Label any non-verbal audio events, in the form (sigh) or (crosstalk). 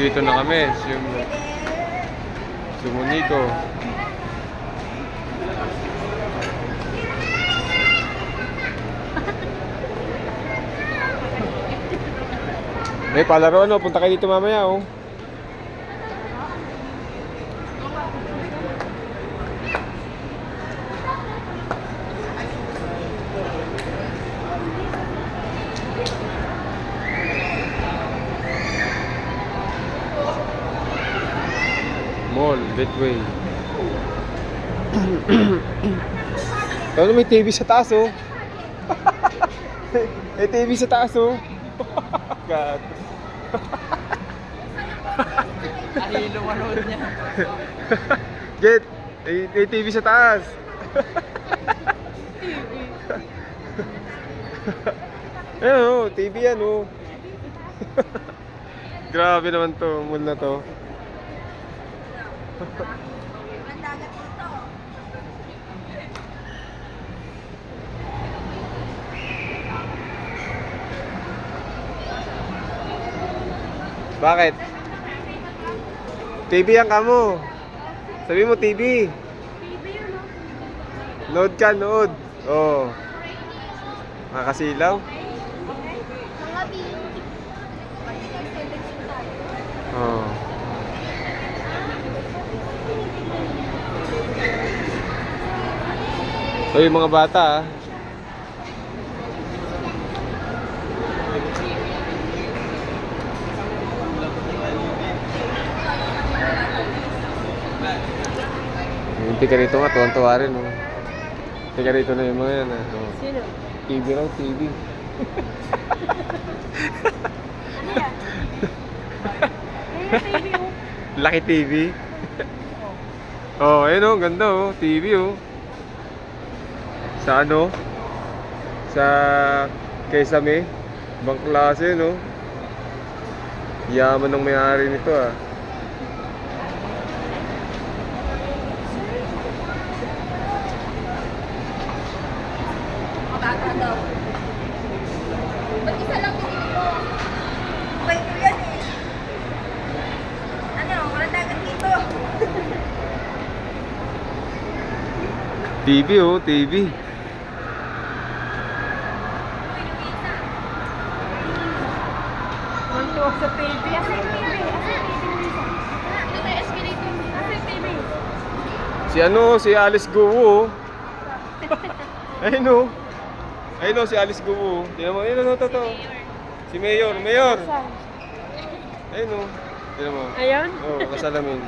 Dito na kami. Sum Sumunito. May palaro ano, punta kayo dito mamaya oh. Mall, Gateway. Ano may TV sa taas oh. (laughs) may TV sa taas oh. (laughs) God. Ahilo manood niya. Get, may, TV sa taas. (laughs) Ayan oh, TV yan oh. Grabe naman to, mall na to. Bakit? TV yan kamo. Sabi mo TV. Load ka, load. Oo. Oh. Makakasilaw. Mga biyo. So yung mga bata ah. Yung tika rito nga, tuwan-tuwa rin. Oh. Tika rito na yung mga yan. Ah. Oh. Sino? TV raw, TV. Ano yan? Oh. Laki TV. oh, ayun oh, ganda oh, TV oh. Sa ano? Sa Kesame. Ibang klase no. Yaman ng may-ari nito ah. Bata daw. Ba't isa lang pinili mo? Bay ko yan eh. Ano, wala dagat dito. TV oh, TV. Manto sa TV. Asa yung TV? Asa yung TV, Luisa? Ito may escalator. Asa yung TV? Si ano, si Alice Guo. oh. ayun oh. Ayun oh, si Alice Guo. Tingnan mo, ayun oh, to, to. Si Mayor, Mayor. Saan? Ayun oh. Tingnan mo. Ayun? Oh, kasalamin.